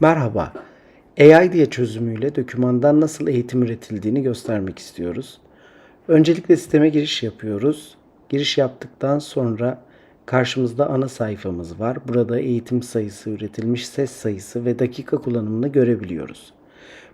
Merhaba. AI diye çözümüyle dokümandan nasıl eğitim üretildiğini göstermek istiyoruz. Öncelikle sisteme giriş yapıyoruz. Giriş yaptıktan sonra karşımızda ana sayfamız var. Burada eğitim sayısı, üretilmiş ses sayısı ve dakika kullanımını görebiliyoruz.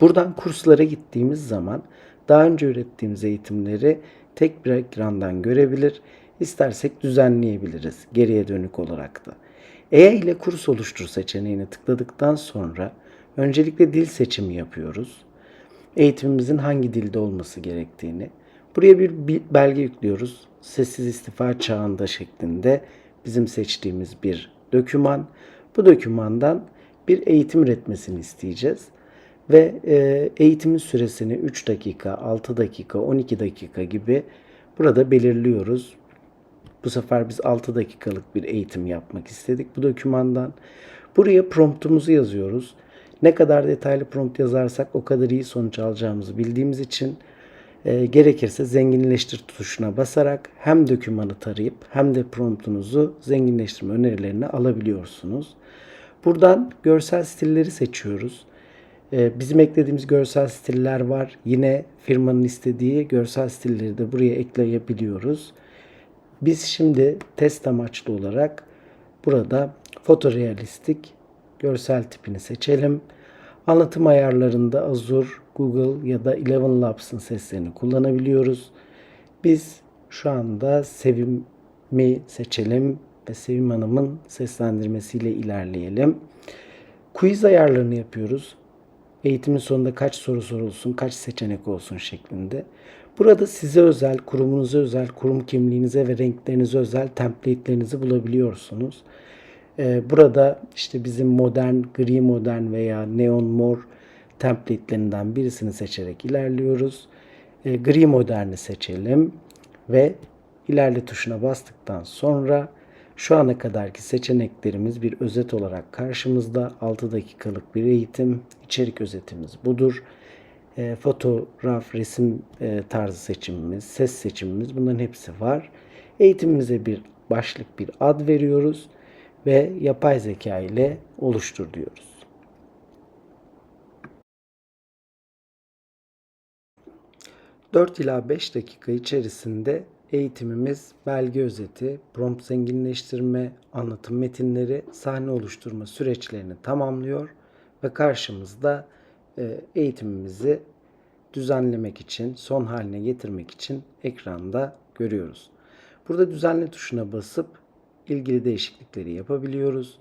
Buradan kurslara gittiğimiz zaman daha önce ürettiğimiz eğitimleri tek bir ekrandan görebilir, istersek düzenleyebiliriz geriye dönük olarak da. AI ile kurs oluştur seçeneğini tıkladıktan sonra öncelikle dil seçimi yapıyoruz. Eğitimimizin hangi dilde olması gerektiğini. Buraya bir bi- belge yüklüyoruz. Sessiz istifa çağında şeklinde bizim seçtiğimiz bir doküman. Bu dokümandan bir eğitim üretmesini isteyeceğiz. Ve e, eğitimin süresini 3 dakika, 6 dakika, 12 dakika gibi burada belirliyoruz. Bu sefer biz 6 dakikalık bir eğitim yapmak istedik bu dokümandan. Buraya promptumuzu yazıyoruz. Ne kadar detaylı prompt yazarsak o kadar iyi sonuç alacağımızı bildiğimiz için e, gerekirse zenginleştir tuşuna basarak hem dokümanı tarayıp hem de promptunuzu zenginleştirme önerilerini alabiliyorsunuz. Buradan görsel stilleri seçiyoruz. Ee, Bizim eklediğimiz görsel stiller var. Yine firmanın istediği görsel stilleri de buraya ekleyebiliyoruz. Biz şimdi test amaçlı olarak burada fotorealistik görsel tipini seçelim. Anlatım ayarlarında Azure, Google ya da Eleven Labs'ın seslerini kullanabiliyoruz. Biz şu anda Sevim'i seçelim ve Sevim Hanım'ın seslendirmesiyle ilerleyelim. Quiz ayarlarını yapıyoruz. Eğitimin sonunda kaç soru sorulsun, kaç seçenek olsun şeklinde. Burada size özel, kurumunuza özel, kurum kimliğinize ve renklerinize özel template'lerinizi bulabiliyorsunuz. Ee, Burada işte bizim modern, gri modern veya neon mor template'lerinden birisini seçerek ilerliyoruz. Ee, Gri moderni seçelim ve ilerle tuşuna bastıktan sonra şu ana kadarki seçeneklerimiz bir özet olarak karşımızda. 6 dakikalık bir eğitim. İçerik özetimiz budur. E, fotoğraf, resim e, tarzı seçimimiz, ses seçimimiz bunların hepsi var. Eğitimimize bir başlık, bir ad veriyoruz ve yapay zeka ile oluştur diyoruz. Dört ila 5 dakika içerisinde eğitimimiz belge özeti, prompt zenginleştirme, anlatım metinleri, sahne oluşturma süreçlerini tamamlıyor ve karşımızda eğitimimizi düzenlemek için, son haline getirmek için ekranda görüyoruz. Burada düzenle tuşuna basıp ilgili değişiklikleri yapabiliyoruz.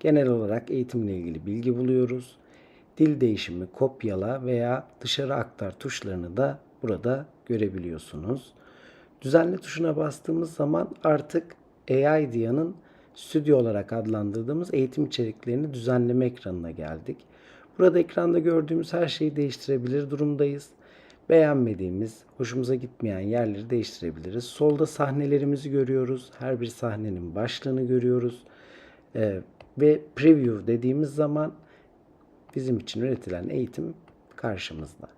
Genel olarak eğitimle ilgili bilgi buluyoruz. Dil değişimi, kopyala veya dışarı aktar tuşlarını da burada görebiliyorsunuz. Düzenle tuşuna bastığımız zaman artık AI Dia'nın stüdyo olarak adlandırdığımız eğitim içeriklerini düzenleme ekranına geldik. Burada ekranda gördüğümüz her şeyi değiştirebilir durumdayız. Beğenmediğimiz, hoşumuza gitmeyen yerleri değiştirebiliriz. Solda sahnelerimizi görüyoruz. Her bir sahnenin başlığını görüyoruz. Ee, ve preview dediğimiz zaman bizim için üretilen eğitim karşımızda.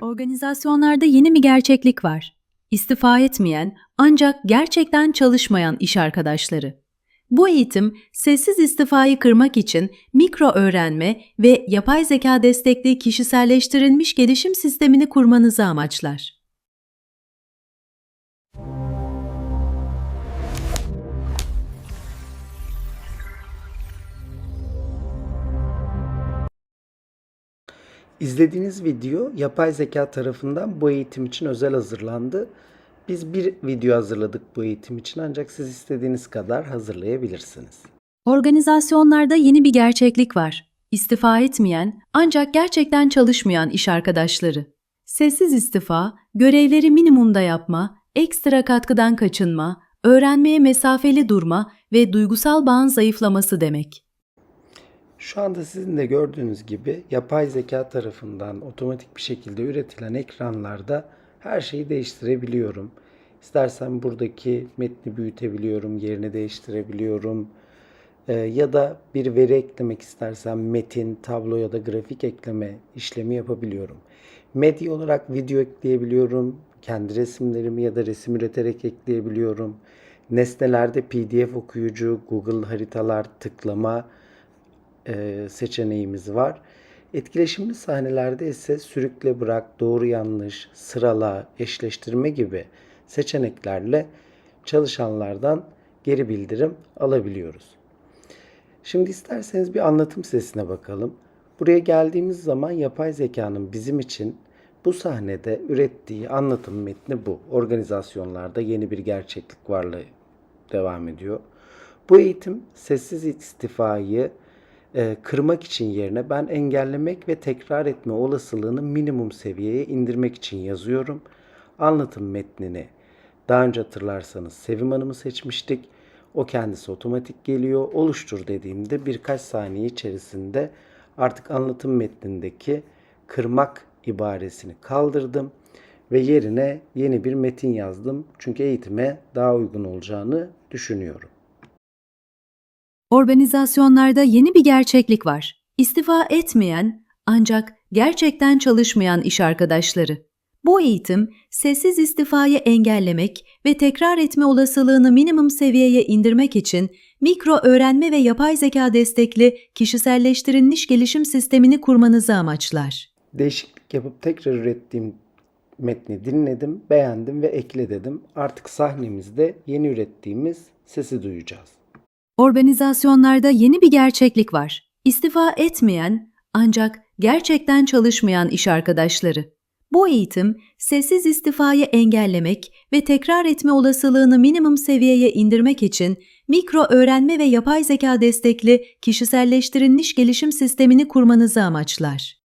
Organizasyonlarda yeni bir gerçeklik var. İstifa etmeyen ancak gerçekten çalışmayan iş arkadaşları. Bu eğitim sessiz istifayı kırmak için mikro öğrenme ve yapay zeka destekli kişiselleştirilmiş gelişim sistemini kurmanızı amaçlar. İzlediğiniz video yapay zeka tarafından bu eğitim için özel hazırlandı. Biz bir video hazırladık bu eğitim için ancak siz istediğiniz kadar hazırlayabilirsiniz. Organizasyonlarda yeni bir gerçeklik var. İstifa etmeyen ancak gerçekten çalışmayan iş arkadaşları. Sessiz istifa, görevleri minimumda yapma, ekstra katkıdan kaçınma, öğrenmeye mesafeli durma ve duygusal bağın zayıflaması demek. Şu anda sizin de gördüğünüz gibi yapay zeka tarafından otomatik bir şekilde üretilen ekranlarda her şeyi değiştirebiliyorum. İstersen buradaki metni büyütebiliyorum, yerini değiştirebiliyorum. Ee, ya da bir veri eklemek istersem metin, tablo ya da grafik ekleme işlemi yapabiliyorum. Medya olarak video ekleyebiliyorum. Kendi resimlerimi ya da resim üreterek ekleyebiliyorum. Nesnelerde PDF okuyucu, Google haritalar, tıklama, e, seçeneğimiz var. Etkileşimli sahnelerde ise sürükle bırak, doğru yanlış, sırala, eşleştirme gibi seçeneklerle çalışanlardan geri bildirim alabiliyoruz. Şimdi isterseniz bir anlatım sesine bakalım. Buraya geldiğimiz zaman yapay zekanın bizim için bu sahnede ürettiği anlatım metni bu. Organizasyonlarda yeni bir gerçeklik varlığı devam ediyor. Bu eğitim sessiz istifayı e, kırmak için yerine ben engellemek ve tekrar etme olasılığını minimum seviyeye indirmek için yazıyorum. Anlatım metnini daha önce hatırlarsanız Sevim Hanım'ı seçmiştik. O kendisi otomatik geliyor. Oluştur dediğimde birkaç saniye içerisinde artık anlatım metnindeki kırmak ibaresini kaldırdım ve yerine yeni bir metin yazdım. Çünkü eğitime daha uygun olacağını düşünüyorum. Organizasyonlarda yeni bir gerçeklik var. İstifa etmeyen ancak gerçekten çalışmayan iş arkadaşları. Bu eğitim sessiz istifayı engellemek ve tekrar etme olasılığını minimum seviyeye indirmek için mikro öğrenme ve yapay zeka destekli kişiselleştirilmiş gelişim sistemini kurmanızı amaçlar. Değişiklik yapıp tekrar ürettiğim metni dinledim, beğendim ve ekle dedim. Artık sahnemizde yeni ürettiğimiz sesi duyacağız. Organizasyonlarda yeni bir gerçeklik var. İstifa etmeyen ancak gerçekten çalışmayan iş arkadaşları. Bu eğitim sessiz istifayı engellemek ve tekrar etme olasılığını minimum seviyeye indirmek için mikro öğrenme ve yapay zeka destekli kişiselleştirilmiş gelişim sistemini kurmanızı amaçlar.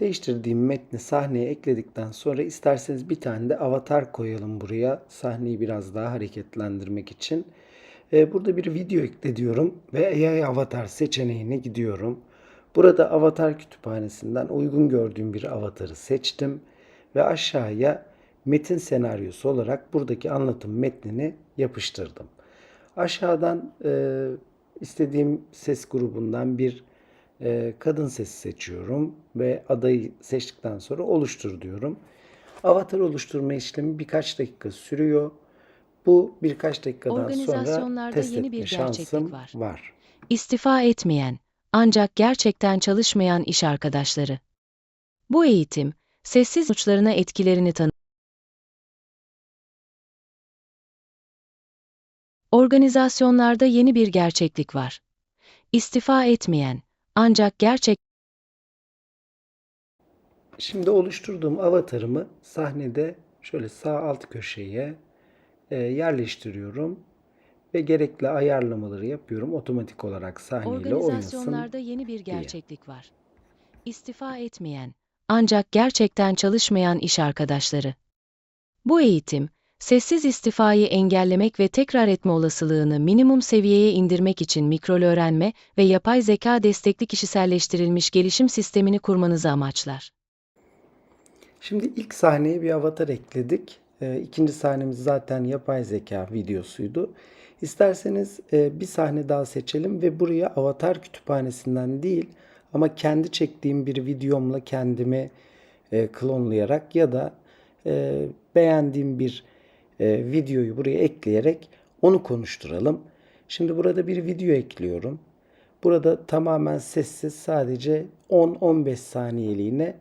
Değiştirdiğim metni sahneye ekledikten sonra isterseniz bir tane de avatar koyalım buraya. Sahneyi biraz daha hareketlendirmek için. Ee, Burada bir video ekle diyorum ve AI avatar seçeneğine gidiyorum. Burada avatar kütüphanesinden uygun gördüğüm bir avatarı seçtim ve aşağıya metin senaryosu olarak buradaki anlatım metnini yapıştırdım. Aşağıdan e, istediğim ses grubundan bir e, kadın sesi seçiyorum ve adayı seçtikten sonra oluştur diyorum. Avatar oluşturma işlemi birkaç dakika sürüyor. Bu birkaç dakikadan sonra test yeni bir etme gerçeklik şansım var. var. İstifa etmeyen, ancak gerçekten çalışmayan iş arkadaşları. Bu eğitim, sessiz uçlarına etkilerini tanı. Organizasyonlarda yeni bir gerçeklik var. İstifa etmeyen, ancak gerçek Şimdi oluşturduğum avatarımı sahnede şöyle sağ alt köşeye e, yerleştiriyorum ve gerekli ayarlamaları yapıyorum. Otomatik olarak sahneyle oynasın. Organizasyonlarda yeni bir gerçeklik var. İstifa etmeyen, ancak gerçekten çalışmayan iş arkadaşları. Bu eğitim, sessiz istifayı engellemek ve tekrar etme olasılığını minimum seviyeye indirmek için mikrol öğrenme ve yapay zeka destekli kişiselleştirilmiş gelişim sistemini kurmanızı amaçlar. Şimdi ilk sahneye bir avatar ekledik. Ee, İkinci sahnemiz zaten yapay zeka videosuydu. İsterseniz e, bir sahne daha seçelim ve buraya avatar kütüphanesinden değil ama kendi çektiğim bir videomla kendimi e, klonlayarak ya da e, beğendiğim bir e, videoyu buraya ekleyerek onu konuşturalım. Şimdi burada bir video ekliyorum. Burada tamamen sessiz sadece 10-15 saniyeliğine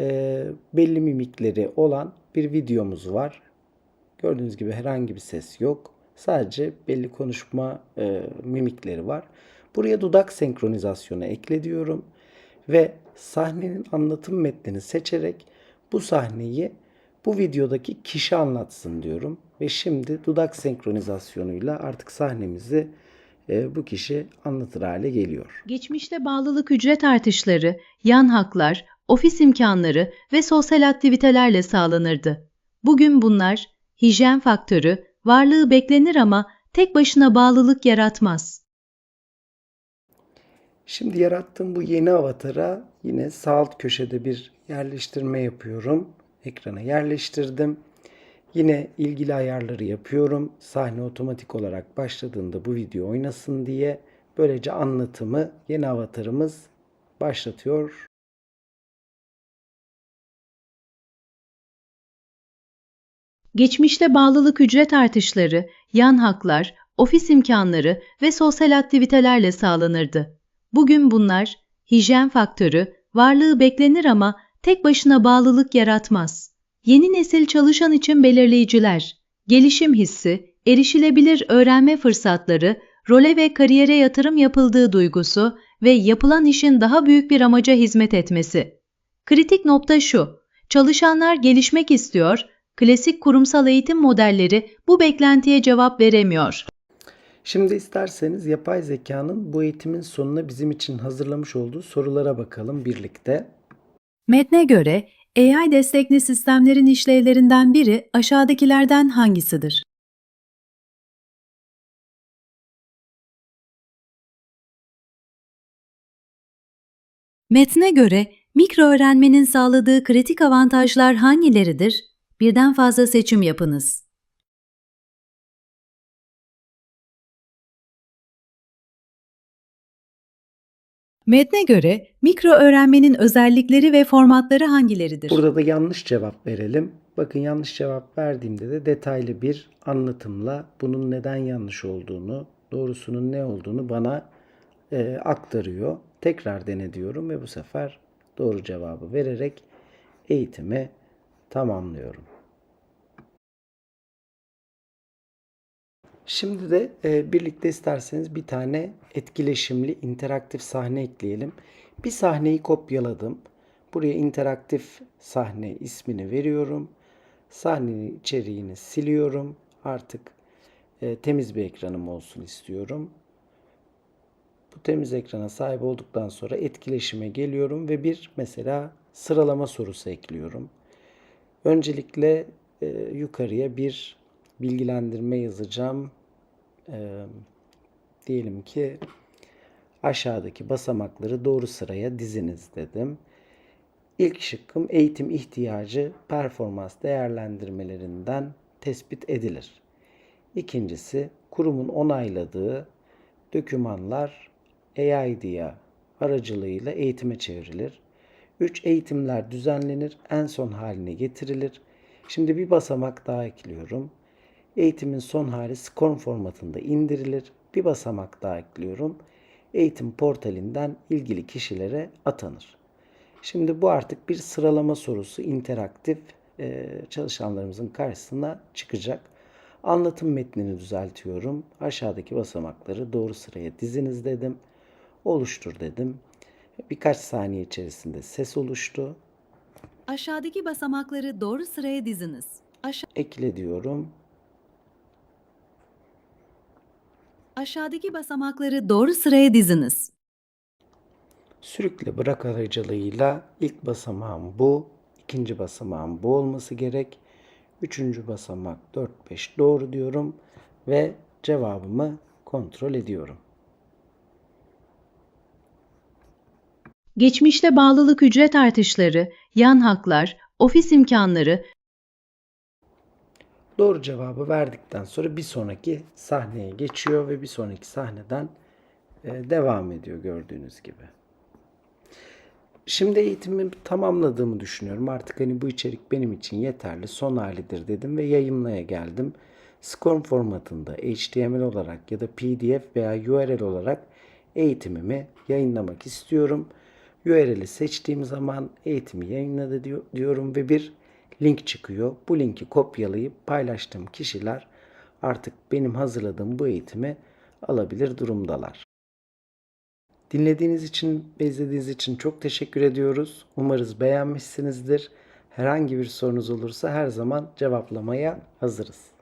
e, belli mimikleri olan bir videomuz var. Gördüğünüz gibi herhangi bir ses yok. Sadece belli konuşma e, mimikleri var. Buraya dudak senkronizasyonu ekle diyorum ve sahnenin anlatım metnini seçerek bu sahneyi bu videodaki kişi anlatsın diyorum. Ve şimdi dudak senkronizasyonuyla artık sahnemizi e, bu kişi anlatır hale geliyor. Geçmişte bağlılık ücret artışları, yan haklar, ofis imkanları ve sosyal aktivitelerle sağlanırdı. Bugün bunlar hijyen faktörü, varlığı beklenir ama tek başına bağlılık yaratmaz. Şimdi yarattığım bu yeni avatara yine sağ alt köşede bir yerleştirme yapıyorum. Ekrana yerleştirdim. Yine ilgili ayarları yapıyorum. Sahne otomatik olarak başladığında bu video oynasın diye. Böylece anlatımı yeni avatarımız başlatıyor. Geçmişte bağlılık ücret artışları, yan haklar, ofis imkanları ve sosyal aktivitelerle sağlanırdı. Bugün bunlar hijyen faktörü, varlığı beklenir ama tek başına bağlılık yaratmaz. Yeni nesil çalışan için belirleyiciler, gelişim hissi, erişilebilir öğrenme fırsatları, role ve kariyere yatırım yapıldığı duygusu ve yapılan işin daha büyük bir amaca hizmet etmesi. Kritik nokta şu, çalışanlar gelişmek istiyor, klasik kurumsal eğitim modelleri bu beklentiye cevap veremiyor. Şimdi isterseniz yapay zekanın bu eğitimin sonuna bizim için hazırlamış olduğu sorulara bakalım birlikte. Metne göre AI destekli sistemlerin işlevlerinden biri aşağıdakilerden hangisidir? Metne göre mikro öğrenmenin sağladığı kritik avantajlar hangileridir? Birden fazla seçim yapınız. Metne göre mikro öğrenmenin özellikleri ve formatları hangileridir? Burada da yanlış cevap verelim. Bakın yanlış cevap verdiğimde de detaylı bir anlatımla bunun neden yanlış olduğunu, doğrusunun ne olduğunu bana e, aktarıyor. Tekrar dene diyorum ve bu sefer doğru cevabı vererek eğitimi tamamlıyorum. Şimdi de e, birlikte isterseniz bir tane etkileşimli interaktif sahne ekleyelim. Bir sahneyi kopyaladım. Buraya interaktif sahne ismini veriyorum. Sahnenin içeriğini siliyorum. Artık e, temiz bir ekranım olsun istiyorum. Bu temiz ekrana sahip olduktan sonra etkileşime geliyorum ve bir mesela sıralama sorusu ekliyorum. Öncelikle e, yukarıya bir bilgilendirme yazacağım. E, diyelim ki aşağıdaki basamakları doğru sıraya diziniz dedim. İlk şıkkım eğitim ihtiyacı performans değerlendirmelerinden tespit edilir. İkincisi kurumun onayladığı dokümanlar AIDA aracılığıyla eğitime çevrilir. 3 eğitimler düzenlenir, en son haline getirilir. Şimdi bir basamak daha ekliyorum. Eğitimin son hali SCORM formatında indirilir. Bir basamak daha ekliyorum. Eğitim portalinden ilgili kişilere atanır. Şimdi bu artık bir sıralama sorusu interaktif e, çalışanlarımızın karşısına çıkacak. Anlatım metnini düzeltiyorum. Aşağıdaki basamakları doğru sıraya diziniz dedim. Oluştur dedim. Birkaç saniye içerisinde ses oluştu. Aşağıdaki basamakları doğru sıraya diziniz. Aşa- Ekle diyorum. aşağıdaki basamakları doğru sıraya diziniz. Sürükle bırak aracılığıyla ilk basamağım bu, ikinci basamağım bu olması gerek. Üçüncü basamak 4, 5 doğru diyorum ve cevabımı kontrol ediyorum. Geçmişte bağlılık ücret artışları, yan haklar, ofis imkanları, Doğru cevabı verdikten sonra bir sonraki sahneye geçiyor ve bir sonraki sahneden e, devam ediyor gördüğünüz gibi. Şimdi eğitimimi tamamladığımı düşünüyorum. Artık hani bu içerik benim için yeterli, son halidir dedim ve yayınlaya geldim. SCORM formatında HTML olarak ya da PDF veya URL olarak eğitimimi yayınlamak istiyorum. URL'i seçtiğim zaman eğitimi yayınladı diyor- diyorum ve bir link çıkıyor. Bu linki kopyalayıp paylaştığım kişiler artık benim hazırladığım bu eğitimi alabilir durumdalar. Dinlediğiniz için ve izlediğiniz için çok teşekkür ediyoruz. Umarız beğenmişsinizdir. Herhangi bir sorunuz olursa her zaman cevaplamaya hazırız.